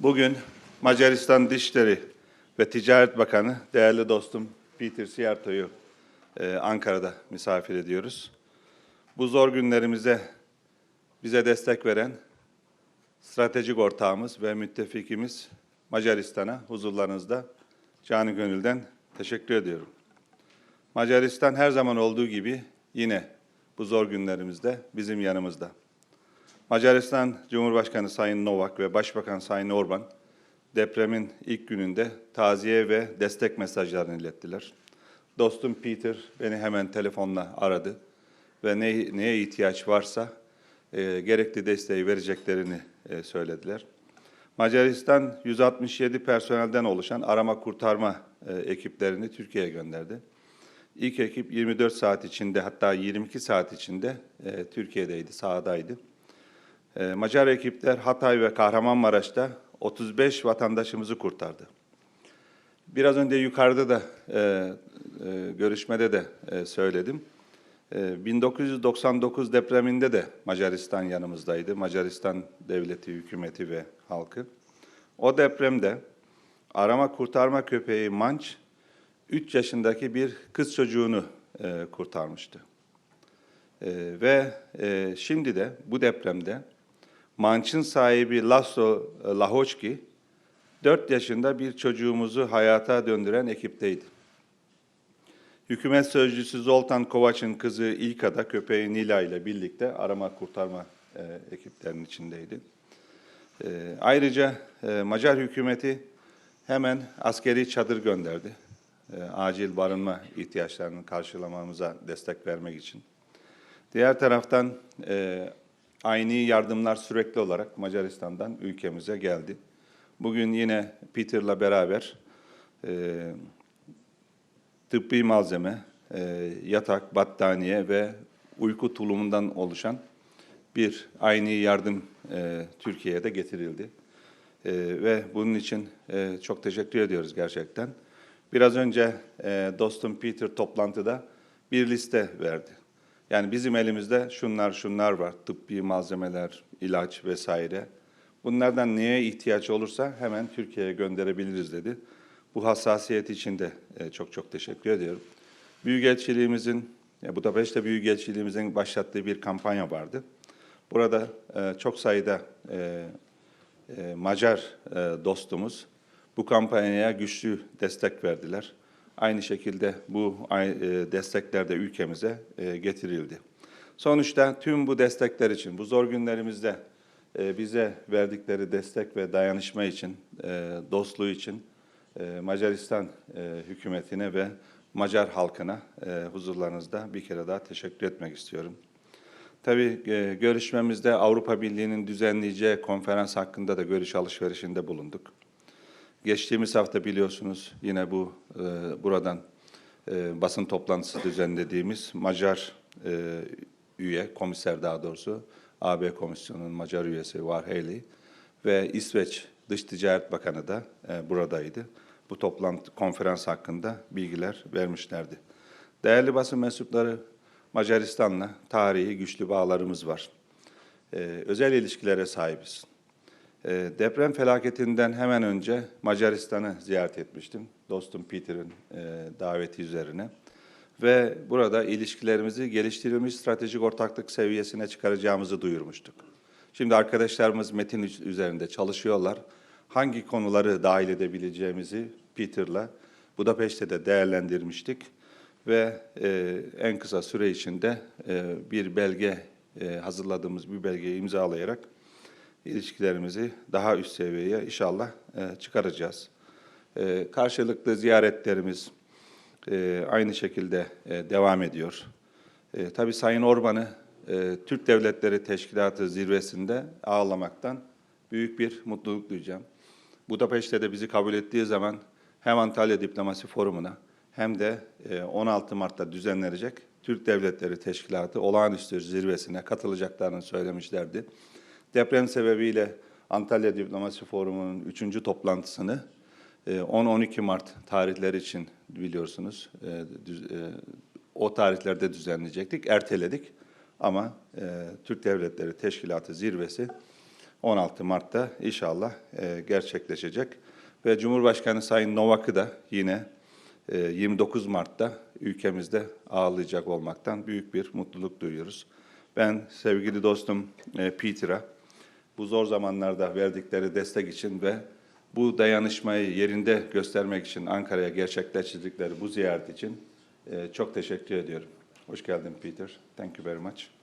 Bugün Macaristan Dışişleri ve Ticaret Bakanı değerli dostum Peter Siarto'yu e, Ankara'da misafir ediyoruz. Bu zor günlerimize bize destek veren stratejik ortağımız ve müttefikimiz Macaristan'a huzurlarınızda canı gönülden teşekkür ediyorum. Macaristan her zaman olduğu gibi yine bu zor günlerimizde bizim yanımızda. Macaristan Cumhurbaşkanı Sayın Novak ve Başbakan Sayın Orban depremin ilk gününde taziye ve destek mesajlarını ilettiler. Dostum Peter beni hemen telefonla aradı ve ne, neye ihtiyaç varsa e, gerekli desteği vereceklerini e, söylediler. Macaristan 167 personelden oluşan arama kurtarma e, ekiplerini Türkiye'ye gönderdi. İlk ekip 24 saat içinde hatta 22 saat içinde e, Türkiye'deydi, sahadaydı. E, Macar ekipler Hatay ve Kahramanmaraş'ta 35 vatandaşımızı kurtardı. Biraz önce yukarıda da e, e, görüşmede de e, söyledim. E, 1999 depreminde de Macaristan yanımızdaydı. Macaristan devleti, hükümeti ve halkı. O depremde arama kurtarma köpeği Manç 3 yaşındaki bir kız çocuğunu e, kurtarmıştı. E, ve e, şimdi de bu depremde Manç'ın sahibi Laszlo e, Lahoçki 4 yaşında bir çocuğumuzu hayata döndüren ekipteydi. Hükümet sözcüsü Zoltan Kovaç'ın kızı İlka da köpeği Nila ile birlikte arama kurtarma e, ekiplerinin içindeydi. E, ayrıca e, Macar hükümeti hemen askeri çadır gönderdi. E, acil barınma ihtiyaçlarını karşılamamıza destek vermek için. Diğer taraftan e, aynı yardımlar sürekli olarak Macaristan'dan ülkemize geldi. Bugün yine Peter'la beraber e, tıbbi malzeme, e, yatak, battaniye ve uyku tulumundan oluşan bir aynı yardım e, Türkiye'ye de getirildi. E, ve bunun için e, çok teşekkür ediyoruz gerçekten. Biraz önce e, dostum Peter toplantıda bir liste verdi. Yani bizim elimizde şunlar şunlar var, tıbbi malzemeler, ilaç vesaire. Bunlardan neye ihtiyaç olursa hemen Türkiye'ye gönderebiliriz dedi. Bu hassasiyet için de e, çok çok teşekkür ediyorum. Büyükelçiliğimizin, ya Budapeşte Büyükelçiliğimizin başlattığı bir kampanya vardı. Burada e, çok sayıda e, Macar dostumuz bu kampanyaya güçlü destek verdiler. Aynı şekilde bu e, destekler de ülkemize e, getirildi. Sonuçta tüm bu destekler için, bu zor günlerimizde e, bize verdikleri destek ve dayanışma için, dostluğu için Macaristan hükümetine ve Macar halkına huzurlarınızda bir kere daha teşekkür etmek istiyorum. Tabii görüşmemizde Avrupa Birliği'nin düzenleyeceği konferans hakkında da görüş alışverişinde bulunduk. Geçtiğimiz hafta biliyorsunuz yine bu e, buradan e, basın toplantısı düzenlediğimiz Macar e, üye, komiser daha doğrusu, AB Komisyonu'nun Macar üyesi Var Haley ve İsveç Dış Ticaret Bakanı da e, buradaydı. Bu toplantı konferans hakkında bilgiler vermişlerdi. Değerli basın mensupları, Macaristan'la tarihi güçlü bağlarımız var. E, özel ilişkilere sahibiz. E, deprem felaketinden hemen önce Macaristan'ı ziyaret etmiştim. Dostum Peter'in e, daveti üzerine. Ve burada ilişkilerimizi geliştirilmiş stratejik ortaklık seviyesine çıkaracağımızı duyurmuştuk. Şimdi arkadaşlarımız metin üz- üzerinde çalışıyorlar. Hangi konuları dahil edebileceğimizi Peter'la Budapeşte de değerlendirmiştik. Ve e, en kısa süre içinde e, bir belge hazırladığımız bir belgeyi imzalayarak ilişkilerimizi daha üst seviyeye inşallah e, çıkaracağız. E, karşılıklı ziyaretlerimiz e, aynı şekilde e, devam ediyor. E, tabii Sayın Orban'ı e, Türk Devletleri Teşkilatı zirvesinde ağırlamaktan büyük bir mutluluk duyacağım. Budapeşte de bizi kabul ettiği zaman hem Antalya Diplomasi Forumu'na hem de e, 16 Mart'ta düzenlenecek Türk Devletleri Teşkilatı olağanüstü zirvesine katılacaklarını söylemişlerdi. Deprem sebebiyle Antalya Diplomasi Forumu'nun üçüncü toplantısını e, 10-12 Mart tarihleri için biliyorsunuz e, e, o tarihlerde düzenleyecektik, erteledik. Ama e, Türk Devletleri Teşkilatı zirvesi 16 Mart'ta inşallah e, gerçekleşecek. Ve Cumhurbaşkanı Sayın Novak'ı da yine e, 29 Mart'ta ülkemizde ağırlayacak olmaktan büyük bir mutluluk duyuyoruz. Ben sevgili dostum e, Peter'a bu zor zamanlarda verdikleri destek için ve bu dayanışmayı yerinde göstermek için Ankara'ya gerçekleştirdikleri bu ziyaret için e, çok teşekkür ediyorum. Hoş geldin Peter. Thank you very much.